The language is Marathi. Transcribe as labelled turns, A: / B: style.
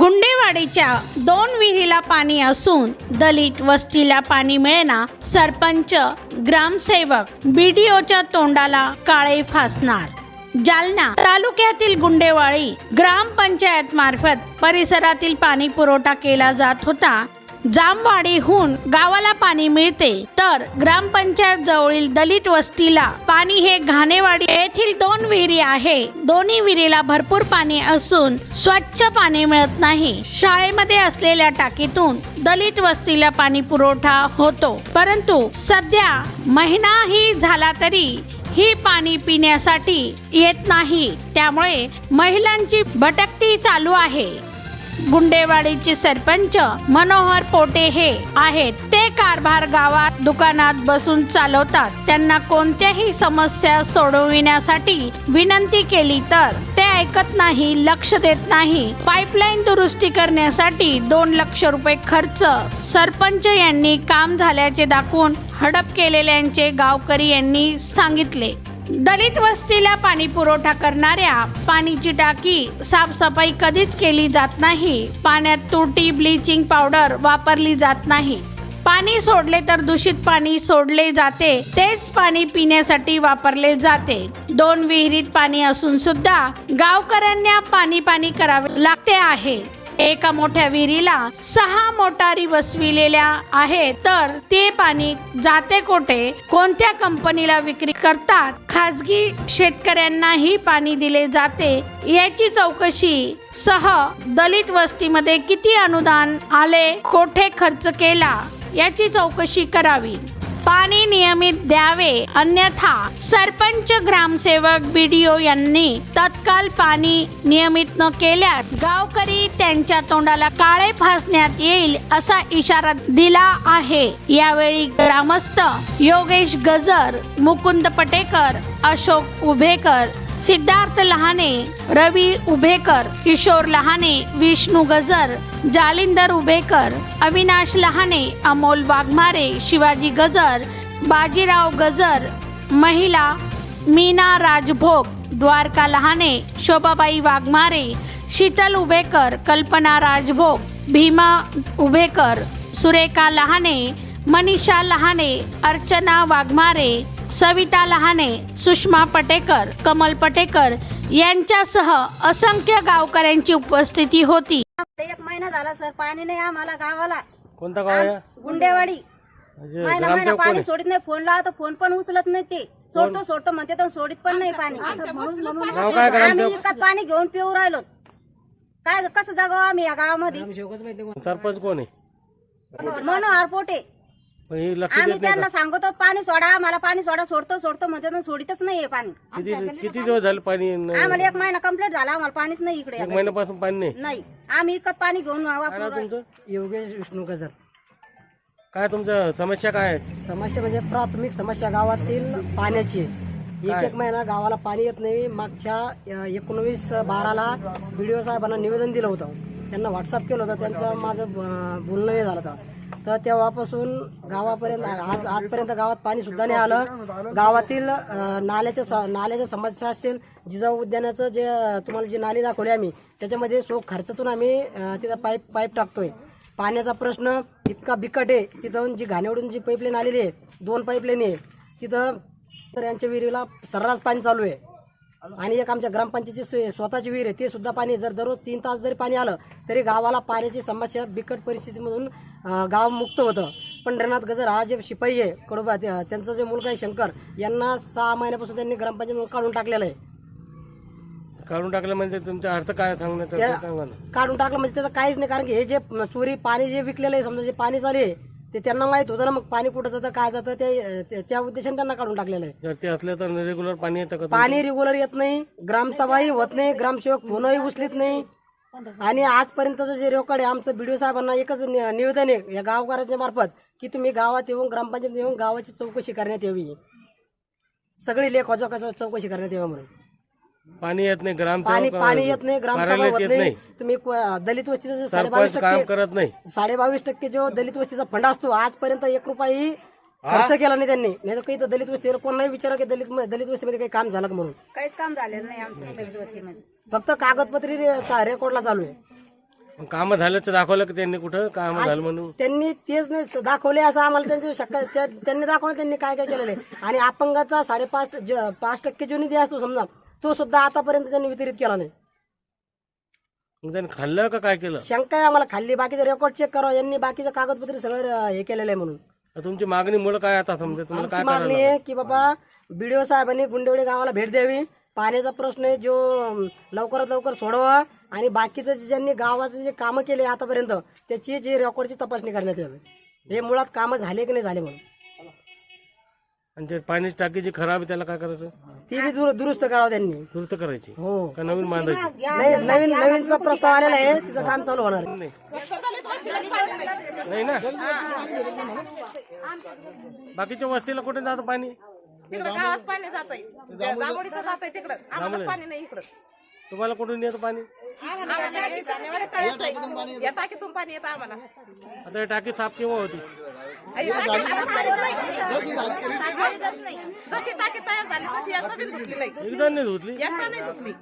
A: गुंडेवाडीच्या दोन विहिरीला पाणी असून दलित वस्तीला पाणी मिळेना सरपंच ग्रामसेवक बीडीओच्या तोंडाला काळे फासणार. जालना तालुक्यातील गुंडेवाडी ग्रामपंचायत मार्फत परिसरातील पाणी पुरवठा केला जात होता. जामवाडीहून गावाला पाणी मिळते. तर ग्रामपंचायत जवळील दलित वस्तीला पाणी हे घाणेवाडी येथील दोन विहिरी आहे. दोन्ही विहिरीला भरपूर पाणी असून स्वच्छ पाणी मिळत नाही. शाळेमध्ये असलेल्या टाकीतून दलित वस्तीला पाणी पुरवठा होतो. परंतु सध्या महिनाही झाला तरी ही पाणी पिण्यासाठी येत नाही. त्यामुळे महिलांची भटकती चालू आहे. गुंडेवाडीचे सरपंच मनोहर पोटे हे आहेत. ते कारभार गावात दुकानात बसून चालवतात. त्यांना कोणत्याही समस्या सोडविण्यासाठी विनंती केली तर ते ऐकत नाही लक्ष देत नाही. पाईपलाईन दुरुस्ती करण्यासाठी दोन लक्ष रुपये खर्च सरपंच यांनी काम झाल्याचे दाखवून हडप केलेल्यांचे गावकरी यांनी सांगितले. दलित वस्तीला पाणी पुरवठा करणाऱ्या पाणीची टाकी साफसफाई कधीच केली जात नाही. पाण्यात तुरटी ब्लिचिंग पावडर वापरली जात नाही. पाणी सोडले तर दूषित पाणी सोडले जाते. तेच पाणी पिण्यासाठी वापरले जाते. दोन विहिरीत पाणी असून सुद्धा गावकऱ्यांना पाणी पाणी करावे लागते आहे. एका मोठ्या विहिरीला सहा मोटारी बसविलेल्या आहेत. तर ते पाणी जाते कोठे? कोणत्या कंपनीला विक्री करतात? खाजगी शेतकऱ्यांनाही पाणी दिले जाते. याची चौकशी सह दलित वस्तीमध्ये किती अनुदान आले? कोठे खर्च केला? याची चौकशी करावी. पाणी नियमित द्यावे. अन्यथा सरपंच ग्रामसेवक बीडीओ यांनी तत्काल पाणी नियमित न केल्यास गावकरी त्यांच्या तोंडाला काळे फासण्यात येईल असा इशारा दिला आहे. यावेळी ग्रामस्थ योगेश गजर मुकुंद पटेकर अशोक उभेकर सिद्धार्थ लहाने रवी उभेकर किशोर लहाने विष्णू गजर जालिंदर उभेकर अविनाश लहाने अमोल वाघमारे शिवाजी गजर बाजीराव गजर महिला मीना राजभोग द्वारका लहाने शोभाबाई वाघमारे शीतल उभेकर कल्पना राजभोग भीमा उभेकर सुरेखा लहाने मनीषा लहाने अर्चना वाघमारे सविता लहाने सुषमा पटेकर कमल पटेकर यांच्यासह असंख्य गावकऱ्यांची उपस्थिती होती.
B: एक महिना झाला सर. पाणी नाही आम्हाला गावाला.
C: कोणता गाव आहे?
B: गुंडेवाडी.
C: म्हणजे
B: महिना महिना
C: ग्रामसेवक कोण
B: पाणी सोडित नाही. फोन लावतो फोन पण उचलत नाही ते. सोडतो सोडतो म्हणते तर सोडित पण नाही पाणी.
C: नाव काय
B: आम्ही विकत पाणी घेऊन पिऊ राहिलो. काय कसं जगावं आम्ही या गावामध्ये?
C: सरपंच कोण आहे?
B: मनोहर पोटे.
C: हे लक्ष
B: आम्ही
C: देत नाही
B: त्यांना सांगतो पाणी सोडा आम्हाला पाणी सोडा सोडतो सोडतो म्हणते तर सोडितच नाहीये पाणी?
C: किती किती दिवस झाले पाणी न-
B: आम्हाला एक महिना कंप्लीट झाला आम्हाला पाणीच नाही इकडे.
C: एक महिन्यापासून पाणी नाही?
B: नाही. आम्ही विकत पाणी घेऊन
C: काय
B: वापरू
C: नाव
B: राहिलो.
C: तुमचं?
D: योगेश विष्णू गजर
C: काय तुमच्या समस्या काय आहेत?
D: समस्या म्हणजे प्राथमिक समस्या गावातील पाण्याची आहे. एक एक महिना गावाला पाणी येत नाही. मागच्या एकोणवीस बाराला व्हिडिओ साहेबांना निवेदन दिलं होतं. त्यांना व्हॉट्सअप केलं होतं. त्यांचं माझं अं, बोलणं नाही झालं होतं. तर तेव्हापासून गावापर्यंत आज आजपर्यंत गावात पाणी सुद्धा नाही आलं. गावातील नाल्याच्या स- नाल्याच्या समस्या असतील जिजाऊ उद्यानाचं जे तुम्हाला जी नाली दाखवली आम्ही त्याच्यामध्ये सो खर्चातून आम्ही तिथं पाईप पाईप टाकतोय. पाण्याचा प्रश्न इतका बिकट आहे तिथं जी घाणेवडून जी पाईपलाईन आलेली आहे दोन पाईपलाईन आहे तिथं तर यांच्या विहिरीला सर्रास पाणी चालू आहे. आणि एक आमच्या ग्रामपंचायतीची स्व- स्वतःची विहीर आहे ते सुद्धा पाणी. जर दररोज तीन तास जरी पाणी आलं तरी गावाला पाण्याची समस्या बिकट परिस्थितीमधून गाव मुक्त होतं पंढरनाथ गजर हा जे शिपाई आहे कडोबा त्या- त्यांचा जे मुलगा आहे शंकर यांना सहा महिन्यापासून त्यांनी ग्रामपंचायत काढून टाकलेलं आहे
C: काढून टाकलं म्हणजे तुमचा अर्थ काय सांगण्याचा.
D: काढून टाकलं म्हणजे त्याचं काहीच नाही कारण की हे जे चोरी पाणी जे विकलेलं आहे समजा जे पाणी चालू आहे ते त्यांना माहीत होतं ना मग पाणी कुठं जातं काय जातं ते ते- त्या उद्देशाने त्यांना काढून टाकलेलं आहे.
C: जर ते असलं तर रेग्युलर पाणी येतं का
D: पाणी रेग्युलर येत नाही ग्रामसभाही होत नाही ग्रामसेवक फोनही उचलीत नाही. आणि आजपर्यंतचं जे रेकॉर्ड आहे आमचं बीडीओ साहेबांना एकच नि- निवेदन आहे या गावकऱ्यांच्या मार्फत की तुम्ही गावात येऊन ग्रामपंचायत येऊन गावाची चौकशी करण्यात यावी. सगळी लेख चौकशी करण्यात यावी म्हणून.
C: पाणी येत नाही ग्राम
D: पाणी पाणी येत नाही ग्रामसभा होत नाही. तुम्ही को- दलित वस्तीचं साडेबावीस टक्के
C: करत नाही.
D: साडेबावीस टक्के जो दलित वस्तीचा फंड असतो आजपर्यंत एक रुपयाही खर्च केला नाही त्यांनी. नाही तर काही तर दलित वस्तीवर कोण नाही विचारा की दलित दलित वस्तीमध्ये काही काम झालं का म्हणून.
B: काहीच काम झालेलं नाही आमच्या दलित वस्तीमध्ये.
D: फक्त कागदपत्री रेकॉर्डला चालू आहे.
C: कामं झाल्याचं दाखवलं की त्यांनी कुठं? काम झालं म्हणून?
D: त्यांनी तेच नाही दाखवले असं आम्हाला त्यांची शक्य त्या- त्यांनी दाखवलं त्यांनी काय काय केलेलं आहे. आणि अपंगाचा साडेपाच ज- पाच टक्के जो निधी असतो समजा तो सुद्धा आतापर्यंत त्यांनी वितरित केला नाही.
C: मग त्यांनी खाल्लं का काय केलं?
D: शंका आहे आम्हाला. खाल्ली बाकीचे रेकॉर्ड चेक करावं यांनी बाकीचे कागदपत्र सगळं अं, हे केलेलं आहे म्हणून.
C: तुमची मागणी मुळे काय आता समजा? तुम्हाला
D: आमची
C: काय
D: मागणी
C: करायला
D: आहे की बाबा बीडीओ साहेबांनी गुंडेवडी गावाला भेट द्यावी. पाण्याचा प्रश्न आहे जो अं, लवकरात लवकर सोडवा. आणि बाकीचं जे ज्यांनी गावाचे जे कामं केले आतापर्यंत त्याची जी रेकॉर्डची तपासणी करण्यात यावी. हे मुळात कामं झाले की नाही झाले म्हणून.
C: आणि ते पाणी टाकी जी खराब आहे त्याला काय करायचं?
D: ती बी दुर- दुरुस्त करावं त्यांनी.
C: दुरुस्त करायची.
D: हो.
C: का नवीन बांधायची
D: नाही नवीन नवीनचा प्रस्ताव आलेला आहे तिचं काम चालू होणार आहे.
C: नाही. नाही ना? बाकीच्या वस्तीला कुठे जातं पाणी?
E: तिकडं गावात पाणी जात आहे जांभोळीचं जात आहे तिकडं. आम्हाला पाणी नाही इकडं.
C: तुम्हाला कुठून येतं पाणी.
E: या टाकीतून येतं आम्हाला
C: आता हे टाकी साफ केव्हा होती
E: आई, टाकीत आम्हाला पाणी नाही. जशी टाकी तयार झाली तशी एकदा बी धुतली नाही
C: एकदा नाही धुतली
E: एकदा नाही धुतली